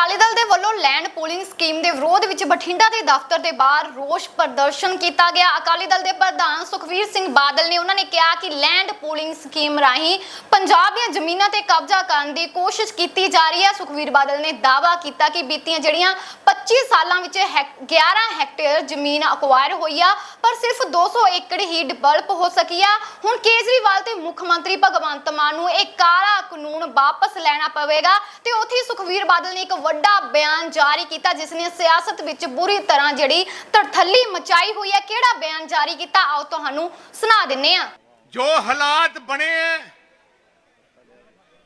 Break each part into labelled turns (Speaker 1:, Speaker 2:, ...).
Speaker 1: ਅਕਾਲੀ ਦਲ ਦੇ ਵੱਲੋਂ land pooling scheme ਦੇ ਵਿਰੋਧ ਵਿੱਚ ਬਠਿੰਡਾ ਦੇ ਦਫ਼ਤਰ ਦੇ ਬਾਹਰ ਰੋਸ ਪ੍ਰਦਰਸ਼ਨ ਕੀਤਾ ਗਿਆ। ਅਕਾਲੀ ਦਲ ਦੇ ਪ੍ਰਧਾਨ ਸੁਖਵੀਰ ਸਿੰਘ ਬਾਦਲ ਨੇ ਉਹਨਾਂ ਨੇ ਕਿਹਾ ਕਿ ਲੈਂਡ ਪੂਲਿੰਗ ਸਕੀਮ ਰਾਹੀਂ ਪੰਜਾਬ ਦੀਆਂ ਜ਼ਮੀਨਾਂ ਤੇ ਕਬਜ਼ਾ ਕਰਨ ਦੀ ਕੋਸ਼ਿਸ਼ ਕੀਤੀ ਜਾ ਰਹੀ ਹੈ। ਸੁਖਵੀਰ ਬਾਦਲ ਨੇ ਦਾਅਵਾ ਕੀਤਾ ਕਿ ਬੀਤੀਆਂ ਜਿਹੜੀਆਂ 25 ਸਾਲਾਂ ਵਿੱਚ ਹੈਕ- 11 ਹੈਕਟੇਅਰ ਜ਼ਮੀਨ ਅਕਵਾਇਰ ਹੋਈ ਆ, ਪਰ ਸਿਰਫ 200 ਏਕੜ ਹੀ ਡਿਵੈਲਪ ਹੋ ਸਕੀ ਆ। ਹੁਣ ਕੇਜਰੀਵਾਲ ਤੇ ਮੁੱਖ ਮੰਤਰੀ ਭਗਵੰਤ ਮਾਨ ਨੂੰ ਇਹ ਕਾਲਾ ਕਾਨੂੰਨ ਵਾਪਸ ਲੈਣਾ ਪਵੇਗਾ ਤੇ ਉੱਥੇ ਹੀ ਸੁਖਵੀਰ ਬਾਦਲ ਨੇ ਇੱਕ ਵੱਡਾ ਬਿਆਨ ਜਾਰੀ ਕੀਤਾ, ਜਿਸ ਨੇ ਸਿਆਸਤ ਵਿੱਚ ਬੁਰੀ ਤਰ੍ਹਾਂ ਜਿਹੜੀ ਤਰਥੱਲੀ ਮਚਾਈ ਹੋਈ ਹੈ, ਕਿਹੜਾ ਬਿਆਨ ਜਾਰੀ ਕੀਤਾ? ਆਓ ਤੁਹਾਨੂੰ ਸੁਣਾ ਦਿੰਨੇ ਆ।
Speaker 2: ਜੋ ਹਾਲਾਤ ਬਣੇ ਐ,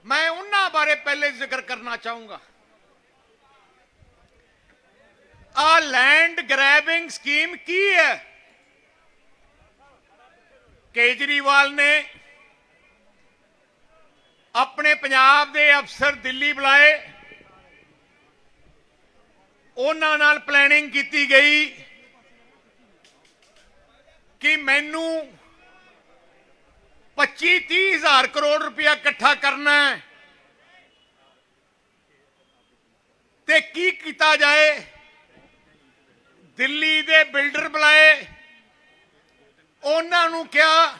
Speaker 2: ਮੈਂ ਉਹਨਾਂ ਬਾਰੇ ਪਹਿਲੇ ਜ਼ਿਕਰ ਕਰਨਾ ਚਾਹੂੰਗਾ। ਆ ਲੈਂਡ ਗ੍ਰੈਬਿੰਗ ਸਕੀਮ ਕੀ ਹੈ ਕੇਜਰੀਵਾਲ ਨੇ ਆਪਣੇ ਪੰਜਾਬ ਦੇ ਅਫਸਰ ਦਿੱਲੀ ਬੁਲਾਏ। ਉਹਨਾਂ ਨਾਲ ਪਲੈਨਿੰਗ ਕੀਤੀ ਗਈ ਕਿ ਮੈਨੂੰ 25 30 ਹਜ਼ਾਰ ਕਰੋੜ ਰੁਪਇਆ ਇਕੱਠਾ ਕਰਨਾ ਹੈ ਤੇ ਕੀ ਕੀਤਾ ਜਾਏ? ਦਿੱਲੀ ਦੇ ਬਿਲਡਰ ਬੁਲਾਏ। ਉਹਨਾਂ ਨੂੰ ਕਿਹਾ,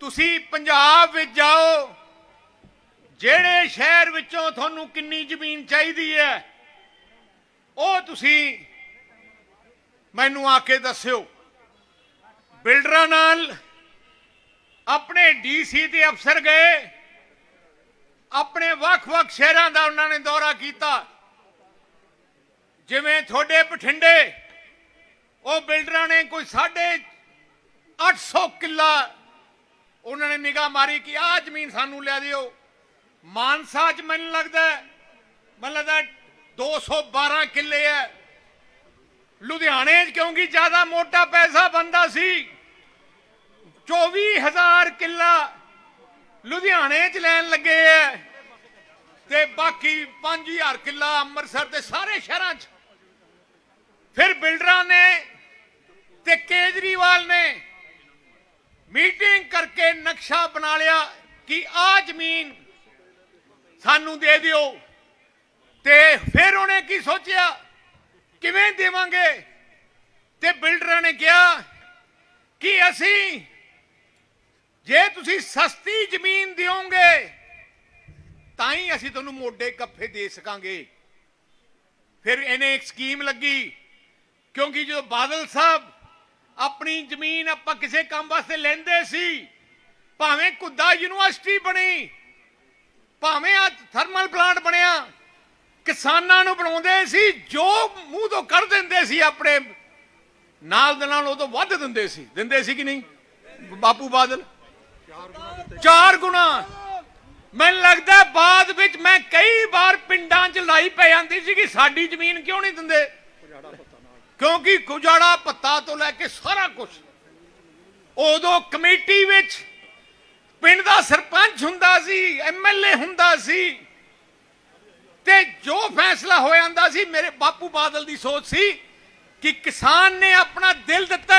Speaker 2: ਤੁਸੀਂ ਪੰਜਾਬ ਵਿੱਚ ਜਾਓ। ਜਿਹੜੇ ਸ਼ਹਿਰ ਵਿੱਚੋਂ ਤੁਹਾਨੂੰ ਕਿੰਨੀ ਜ਼ਮੀਨ ਚਾਹੀਦੀ ਹੈ ਉਹ ਤੁਸੀਂ ਮੈਨੂੰ ਆ ਕੇ ਦੱਸਿਓ। ਬਿਲਡਰਾਂ ਨਾਲ ਆਪਣੇ ਡੀਸੀ ਦੇ ਅਫਸਰ ਗਏ। ਆਪਣੇ ਵੱਖ-ਵੱਖ ਸ਼ਹਿਰਾਂ ਦਾ ਉਹਨਾਂ ਨੇ ਦੌਰਾ ਕੀਤਾ। ਜਿਵੇਂ ਤੁਹਾਡੇ ਬਠਿੰਡੇ ਉਹ ਬਿਲਡਰਾਂ ਨੇ ਕੋਈ ਸਾਢੇ 800 ਕਿੱਲਾ ਉਹਨਾਂ ਨੇ ਨਿਗਾਹ ਮਾਰੀ ਕਿ ਆਹ ਜ਼ਮੀਨ ਸਾਨੂੰ ਲੈ ਦਿਓ। ਮਾਨਸਾ ਚ ਮੈਨੂੰ ਲੱਗਦਾ ਹੈ, ਮੈਨੂੰ ਲੱਗਦਾ 212 ਕਿੱਲੇ ਹੈ ਲੁਧਿਆਣੇ 'ਚ ਕਿਉਂਕਿ ਜ਼ਿਆਦਾ ਮੋਟਾ ਪੈਸਾ ਬੰਦਾ ਸੀ। 24000 ਕਿੱਲਾ ਲੁਧਿਆਣੇ 'ਚ ਲੈਣ ਲੱਗੇ ਐ। ਤੇ ਬਾਕੀ 5000 ਕਿੱਲਾ ਅੰਮ੍ਰਿਤਸਰ ਦੇ ਸਾਰੇ ਸ਼ਹਿਰਾਂ 'ਚ। ਫਿਰ ਬਿਲਡਰਾਂ ਨੇ ਤੇ ਕੇਜਰੀਵਾਲ ਨੇ ਮੀਟਿੰਗ ਕਰਕੇ ਨਕਸ਼ਾ ਬਣਾ ਲਿਆ ਕਿ ਆ ਜ਼ਮੀਨ ਸਾਨੂੰ ਦੇ ਦਿਓ। ਤੇ ਫਿਰ ਉਹਨੇ ਕੀ ਸੋਚਿਆ? ਕਿਵੇਂ ਦੇਵਾਂਗੇ? ਤੇ ਬਿਲਡਰਾਂ ਨੇ ਕਿਹਾ ਕਿ ਅਸੀਂ ਜੇ ਤੁਸੀਂ ਸਸਤੀ ਜ਼ਮੀਨ ਦਿਓਗੇ, ਤਾਂ ਹੀ ਅਸੀਂ ਤੁਹਾਨੂੰ ਮੋਢੇ ਕੱਫੇ ਦੇ ਸਕਾਂਗੇ। ਫਿਰ ਇਹਨੇ ਇੱਕ ਸਕੀਮ ਲੱਗੀ, ਕਿਉਂਕਿ ਜਦੋਂ ਬਾਦਲ ਸਾਹਿਬ ਆਪਣੀ ਜ਼ਮੀਨ ਆਪਾਂ ਕਿਸੇ ਕੰਮ ਵਾਸਤੇ ਲੈਂਦੇ ਸੀ, ਭਾਵੇਂ ਕੁੱਦਾ ਯੂਨੀਵਰਸਿਟੀ ਬਣੀ, ਭਾਵੇਂ ਆ ਥਰਮਲ ਪਲਾਂਟ ਬਣਿਆ ਕਿਸਾਨਾਂ ਨੂੰ ਬਣਾਉਂਦੇ ਸੀ, ਜੋ ਮੂੰਹ ਤੋਂ ਕੱਢ ਦਿੰਦੇ ਸੀ ਆਪਣੇ ਨਾਲ ਦੇ ਨਾਲ, ਉਹ ਤੋਂ ਵੱਧ ਦਿੰਦੇ ਸੀ। ਦਿੰਦੇ ਸੀ ਕਿ ਨਹੀਂ? ਬਾਪੂ ਬਾਦਲ? ਚਾਰ ਗੁਣਾ। ਮੈਨੂੰ ਲੱਗਦਾ ਬਾਅਦ ਵਿੱਚ ਮੈਂ ਕਈ ਵਾਰ ਪਿੰਡਾਂ 'ਚ ਲਾਈ ਪੈ ਜਾਂਦੀ ਸੀ ਕਿ ਸਾਡੀ ਜ਼ਮੀਨ ਕਿਉਂ ਨਹੀਂ ਦਿੰਦੇ? ਕਿਉਂਕਿ ਕੁਜਾੜਾ ਪੱਤਾ ਤੋਂ ਲੈ ਕੇ ਸਾਰਾ ਕੁਝ ਉਦੋਂ ਕਮੇਟੀ ਵਿੱਚ ਪਿੰਡ ਦਾ ਸਰਪੰਚ ਹੁੰਦਾ ਸੀ ਐਮਐਲਏ ਹੁੰਦਾ ਸੀ। ਤੇ ਜੋ ਫੈਸਲਾ ਹੋ ਜਾਂਦਾ ਸੀ, ਮੇਰੇ ਬਾਪੂ ਬਾਦਲ ਦੀ ਸੋਚ ਸੀ ਕਿ ਕਿਸਾਨ ਨੇ ਆਪਣਾ ਦਿਲ ਦਿੱਤਾ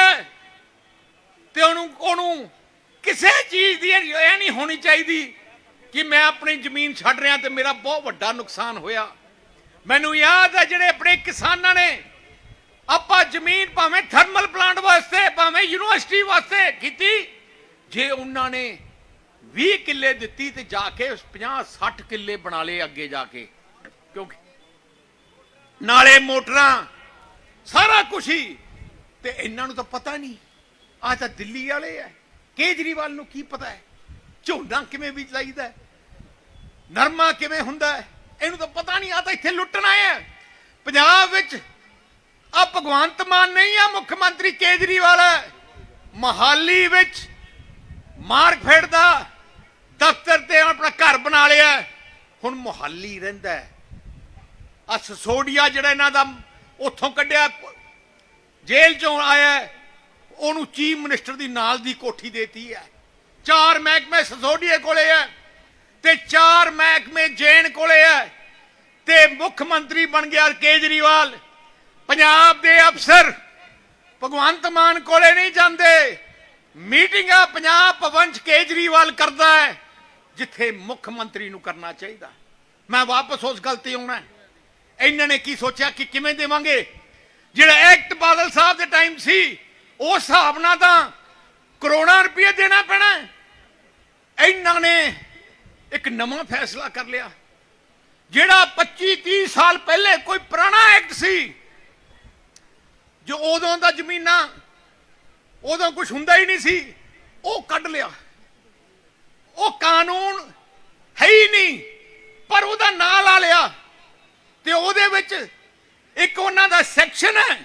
Speaker 2: ਤੇ ਉਹਨੂੰ ਉਹਨੂੰ ਕਿਸੇ ਚੀਜ਼ ਦੀ ਇਹ ਨਹੀਂ ਹੋਣੀ ਚਾਹੀਦੀ ਕਿ ਮੈਂ ਆਪਣੀ ਜ਼ਮੀਨ ਛੱਡ ਰਿਹਾ ਤੇ ਮੇਰਾ ਬਹੁਤ ਵੱਡਾ ਨੁਕਸਾਨ ਹੋਇਆ। ਮੈਨੂੰ ਯਾਦ ਹੈ ਜਿਹੜੇ ਆਪਣੇ ਕਿਸਾਨਾਂ ਨੇ ਆਪਾਂ ਜ਼ਮੀਨ ਭਾਵੇਂ ਥਰਮਲ ਪਲਾਂਟ ਵਾਸਤੇ, ਭਾਵੇਂ ਯੂਨੀਵਰਸਿਟੀ ਵਾਸਤੇ ਕੀਤੀ, ਜੇ ਉਹਨਾਂ ਨੇ 20 ਕਿੱਲੇ ਦਿੱਤੀ ਤੇ ਜਾ ਕੇ 50 60 ਕਿੱਲੇ ਬਣਾ ਲਏ ਅੱਗੇ ਜਾ ਕੇ। ਕਿਉਂਕਿ ਨਾਲੇ ਮੋਟਰਾਂ। ਸਾਰਾ ਕੁਝ ਹੀ। ਤੇ ਇਹਨਾਂ ਨੂੰ ਤਾਂ ਪਤਾ ਨਹੀਂ। ਆ ਤਾਂ ਦਿੱਲੀ ਵਾਲੇ ਐ। ਕੇਜਰੀਵਾਲ ਨੂੰ ਕੀ ਪਤਾ ਹੈ ਝੋਨਾ ਕਿਵੇਂ ਬੀਜ ਲਾਈਦਾ ਹੈ? ਨਰਮਾ ਕਿਵੇਂ ਹੁੰਦਾ ਹੈ? ਇਹਨੂੰ ਤਾਂ ਪਤਾ ਨਹੀਂ। ਆ ਤਾਂ ਇੱਥੇ ਲੁੱਟਣ ਆਏ ਆ ਪੰਜਾਬ ਵਿੱਚ ਆ ਭਗਵੰਤ ਮਾਨ ਨਹੀਂ ਆ ਮੁੱਖ ਮੰਤਰੀ ਕੇਜਰੀਵਾਲ। ਹੈ ਮਹਾਲੀ ਵਿੱਚ ਮਾਰਕਫੈਡ ਦਾ ਦਫ਼ਤਰ ਤੇ ਆਪਣਾ ਘਰ ਬਣਾ ਲਿਆ। ਹੁਣ ਮੋਹਾਲੀ ਰਹਿੰਦਾ ਹੈ ਆ ਸਸੋਡੀਆ ਜਿਹੜਾ ਇਹਨਾਂ ਦਾ ਉੱਥੋਂ ਕੱਢਿਆ, ਜੇਲ੍ਹ ਚੋਂ ਆਇਆ, ਉਹਨੂੰ ਚੀਫ ਮਿਨਿਸਟਰ ਦੀ ਨਾਲ ਦੀ ਕੋਠੀ ਦੇਤੀ ਹੈ। ਚਾਰ ਮਹਿਕਮੇ ਸਸੋਡੀਏ ਕੋਲੇ ਹੈ ਤੇ ਚਾਰ ਮਹਿਕਮੇ ਜੈਨ ਕੋਲੇ ਹੈ ਤੇ ਮੁੱਖ ਮੰਤਰੀ ਬਣ ਗਿਆ ਕੇਜਰੀਵਾਲ। ਪੰਜਾਬ ਦੇ ਅਫਸਰ ਭਗਵੰਤ ਮਾਨ ਕੋਲੇ ਨਹੀਂ ਜਾਂਦੇ। ਮੀਟਿੰਗਾਂ ਪੰਜਾਬ ਭਵਨ ਚ ਕੇਜਰੀਵਾਲ ਕਰਦਾ ਹੈ, ਜਿੱਥੇ ਮੁੱਖ ਮੰਤਰੀ ਨੂੰ ਕਰਨਾ ਚਾਹੀਦਾ। ਮੈਂ ਵਾਪਸ ਉਸ ਗੱਲ ਤੇ ਆਉਣਾ ਇਹਨਾਂ ਨੇ ਕੀ ਸੋਚਿਆ ਕਿ ਕਿਵੇਂ ਦੇਵਾਂਗੇ? ਜਿਹੜਾ ਐਕਟ ਬਾਦਲ ਸਾਹਿਬ ਦੇ ਟਾਈਮ ਸੀ, ਉਸ ਹਿਸਾਬ ਨਾਲ ਤਾਂ ਕਰੋੜਾਂ ਰੁਪਏ ਦੇਣਾ ਪੈਣਾ ਇਹਨਾਂ ਨੇ ਇੱਕ ਨਵਾਂ ਫੈਸਲਾ ਕਰ ਲਿਆ। ਜਿਹੜਾ 25 30 ਸਾਲ ਪਹਿਲੇ ਕੋਈ ਪੁਰਾਣਾ ਐਕਟ ਸੀ, ਜੋ ਉਦੋਂ ਦਾ ਜ਼ਮੀਨਾਂ, ਉਦੋਂ ਕੁਝ ਹੁੰਦਾ ਹੀ ਨਹੀਂ ਸੀ, ਉਹ ਕੱਢ ਲਿਆ। ਉਹ ਕਾਨੂੰਨ ਹੈ ਹੀ ਨਹੀਂ, ਪਰ ਉਹਦਾ ਨਾਂ ਲਾ ਲਿਆ। ਤੇ ਉਹਦੇ ਵਿੱਚ ਇੱਕ ਉਹਨਾਂ ਦਾ ਸੈਕਸ਼ਨ ਹੈ।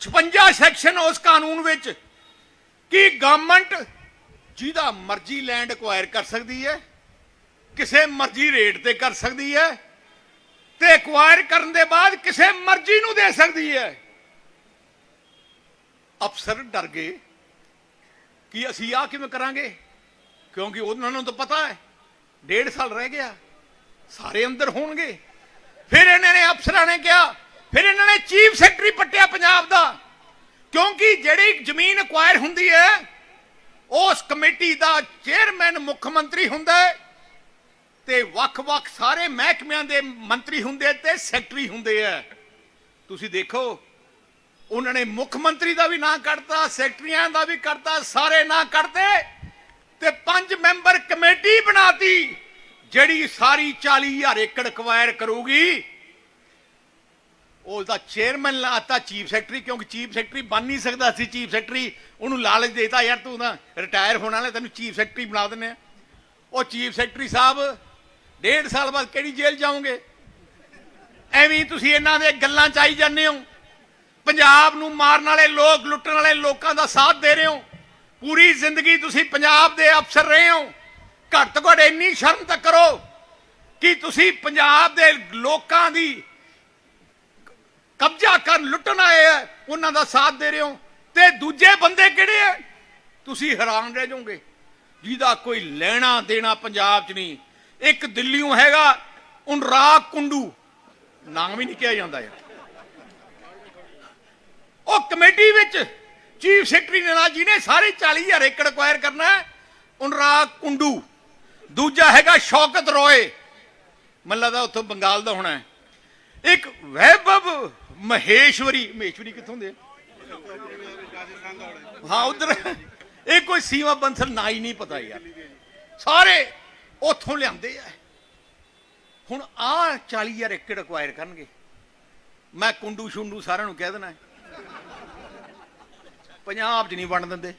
Speaker 2: 56 ਸੈਕਸ਼ਨ ਉਸ ਕਾਨੂੰਨ ਵਿੱਚ ਕਿ ਗਵਰਨਮੈਂਟ ਜਿਹਦਾ ਮਰਜ਼ੀ ਲੈਂਡ ਐਕਵਾਇਰ ਕਰ ਸਕਦੀ ਹੈ, ਕਿਸੇ ਮਰਜ਼ੀ ਰੇਟ ਤੇ ਕਰ ਸਕਦੀ ਹੈ ਤੇ ਐਕਵਾਇਰ ਕਰਨ ਦੇ ਬਾਅਦ ਕਿਸੇ ਮਰਜ਼ੀ ਨੂੰ ਦੇ ਸਕਦੀ ਹੈ। ਅਫਸਰ ਡਰ ਗਏ ਕਿ ਅਸੀਂ ਆ ਕਿਵੇਂ ਕਰਾਂਗੇ? ਕਿਉਂਕਿ ਉਹਨਾਂ ਨੂੰ ਤਾਂ ਪਤਾ ਹੈ, ਡੇਢ ਸਾਲ ਰਹਿ ਗਿਆ, ਸਾਰੇ ਅੰਦਰ ਹੋਣਗੇ। ਫਿਰ ਇਹਨਾਂ ਨੇ ਅਫਸਰਾਂ ਨੇ ਕਿਹਾ, ਫਿਰ ਇਹਨਾਂ ਨੇ ਚੀਫ ਸੈਕਟਰੀ ਪੱਟਿਆ ਪੰਜਾਬ ਦਾ। ਕਿਉਂਕਿ ਜਿਹੜੀ ਜ਼ਮੀਨ ਅਕਵਾਇਰ ਹੁੰਦੀ ਹੈ, ਉਸ ਕਮੇਟੀ ਦਾ ਚੇਅਰਮੈਨ ਮੁੱਖ ਮੰਤਰੀ ਹੁੰਦਾ ਹੈ ਤੇ ਵੱਖ-ਵੱਖ ਸਾਰੇ ਮਹਿਕਮਿਆਂ ਦੇ ਮੰਤਰੀ ਹੁੰਦੇ ਤੇ ਸੈਕਟਰੀ ਹੁੰਦੇ ਆ। ਤੁਸੀਂ ਦੇਖੋ, ਉਹਨਾਂ ਨੇ ਮੁੱਖ ਮੰਤਰੀ ਦਾ ਵੀ ਨਾਂ ਕੱਢਤਾ, ਸੈਕਟਰੀਆਂ ਦਾ ਵੀ ਕੱਢਤਾ, ਸਾਰੇ ਨਾਂ ਕੱਢਦੇ ਤੇ ਪੰਜ ਮੈਂਬਰ ਕਮੇਟੀ ਬਣਾਤੀ। ਜਿਹੜੀ ਸਾਰੀ 40000 ਏਕੜ ਅਕਵਾਇਰ ਕਰੂਗੀ ਉਹਦਾ ਚੇਅਰਮੈਨ ਲਾਤਾ ਚੀਫ ਸੈਕਟਰੀ ਕਿਉਂਕਿ ਚੀਫ ਸੈਕਟਰੀ ਬਣ ਨਹੀਂ ਸਕਦਾ ਸੀ ਚੀਫ ਸੈਕਟਰੀ ਉਹਨੂੰ ਲਾਲਚ ਦੇਤਾ, ਯਾਰ ਤੂੰ ਨਾ ਰਿਟਾਇਰ ਹੋਣ ਵਾਲਾ, ਤੈਨੂੰ ਚੀਫ ਸੈਕਟਰੀ ਬਣਾ ਦਿੰਨੇ ਆ ਉਹ ਚੀਫ ਸੈਕਟਰੀ ਸਾਹਿਬ ਡੇਢ ਸਾਲ ਬਾਅਦ ਕਿਹੜੀ ਜੇਲ੍ਹ ਜਾਓਗੇ? ਐਵੇਂ ਤੁਸੀਂ ਇਹਨਾਂ ਦੇ ਗੱਲਾਂ ਚ ਆਈ ਜਾਂਦੇ ਹੋ। ਪੰਜਾਬ ਨੂੰ ਮਾਰਨ ਵਾਲੇ ਲੋਕ, ਲੁੱਟਣ ਵਾਲੇ ਲੋਕਾਂ ਦਾ ਸਾਥ ਦੇ ਰਹੇ ਹੋ। ਪੂਰੀ ਜ਼ਿੰਦਗੀ ਤੁਸੀਂ ਪੰਜਾਬ ਦੇ ਅਫਸਰ ਰਹੇ ਹੋ। ਘੱਟ ਤੋਂ ਘੱਟ ਇੰਨੀ ਸ਼ਰਮ ਤਾਂ ਕਰੋ ਕਿ ਤੁਸੀਂ ਪੰਜਾਬ ਦੇ ਲੋਕਾਂ ਦੀ ਕਬਜ਼ਾ ਕਰਨ ਲੁੱਟਣ ਆਏ ਆ, ਉਹਨਾਂ ਦਾ ਸਾਥ ਦੇ ਰਹੇ ਹੋ। ਤੇ ਦੂਜੇ ਬੰਦੇ ਕਿਹੜੇ ਆ? ਤੁਸੀਂ ਹੈਰਾਨ ਰਹਿ ਜਾਓਗੇ। ਜਿਹਦਾ ਕੋਈ ਲੈਣਾ ਦੇਣਾ ਪੰਜਾਬ 'ਚ ਨਹੀਂ। ਇੱਕ ਦਿੱਲੀੋਂ ਹੈਗਾ ਉਨਰਾਗ ਕੁੰਡੂ। ਨਾਮ ਵੀ ਨਹੀਂ ਕਿਹਾ ਜਾਂਦਾ ਯਾਰ। ਉਹ ਕਮੇਟੀ ਵਿੱਚ ਚੀਫ ਸੈਕਟਰੀ ਨੇ ਨਾਲ ਜਿਹਨੇ ਸਾਰੇ 40000 ਏਕੜ ਅਕਵਾਇਰ ਕਰਨਾ ਹੈ ਉਨਰਾਗ ਕੁੰਡੂ। ਦੂਜਾ ਹੈਗਾ ਸ਼ੌਕਤ ਰੋਏ। ਮੈਨੂੰ ਲੱਗਦਾ ਉੱਥੋਂ ਬੰਗਾਲ ਦਾ ਹੋਣਾ ਹੈ। ਇੱਕ ਵੈਭਵ ਮਹੇਸ਼ਵਰੀ ਮਹੇਸ਼ਵਰੀ ਕਿੱਥੋਂ ਦੇ ਹਾਂ? ਉਧਰ। ਇਹ ਕੋਈ ਸੀਮਾ ਬੰਸਲ ਨਾ ਹੀ ਨਹੀਂ ਪਤਾ ਯਾਰ। ਸਾਰੇ ਉੱਥੋਂ ਲਿਆਂਦੇ ਆ। ਹੁਣ ਆ 40000 ਏਕੜ ਅਕਵਾਇਰ ਕਰਨਗੇ। ਮੈਂ ਕੁੰਡੂ ਸ਼ੁੰਡੂ ਸਾਰਿਆਂ ਨੂੰ ਕਹਿ ਦੇਣਾ ਪੰਜਾਬ 'ਚ ਨਹੀਂ ਵੰਡ ਦਿੰਦੇ।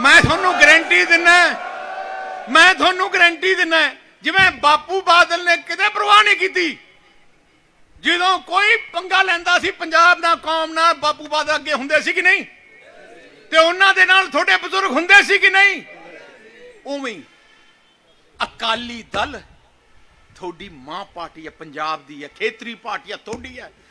Speaker 2: ਮੈਂ ਤੁਹਾਨੂੰ ਗਾਰੰਟੀ ਦਿੰਨਾ ਮੈਂ ਤੁਹਾਨੂੰ ਗਰੰਟੀ ਦਿੰਨਾ ਜਿਵੇਂ ਬਾਪੂ ਬਾਦਲ ਨੇ ਕਿਤੇ ਪਰਵਾਹ ਨਹੀਂ ਕੀਤੀ। ਜਦੋਂ ਕੋਈ ਪੰਗਾ ਲੈਂਦਾ ਸੀ, ਪੰਜਾਬ ਨਾਲ ਕੌਮ ਨਾਲ ਬਾਪੂ ਬਾਦਲ ਅੱਗੇ ਹੁੰਦੇ ਸੀ ਕਿ ਨਹੀਂ? ਤੇ ਉਹਨਾਂ ਦੇ ਨਾਲ ਤੁਹਾਡੇ ਬਜ਼ੁਰਗ ਹੁੰਦੇ ਸੀ ਕਿ ਨਹੀਂ? ਉਵੇਂ ਅਕਾਲੀ ਦਲ, ਤੁਹਾਡੀ ਮਾਂ ਪਾਰਟੀ ਹੈ, ਪੰਜਾਬ ਦੀ ਹੈ, ਖੇਤਰੀ ਪਾਰਟੀ ਹੈ, ਤੁਹਾਡੀ ਹੈ।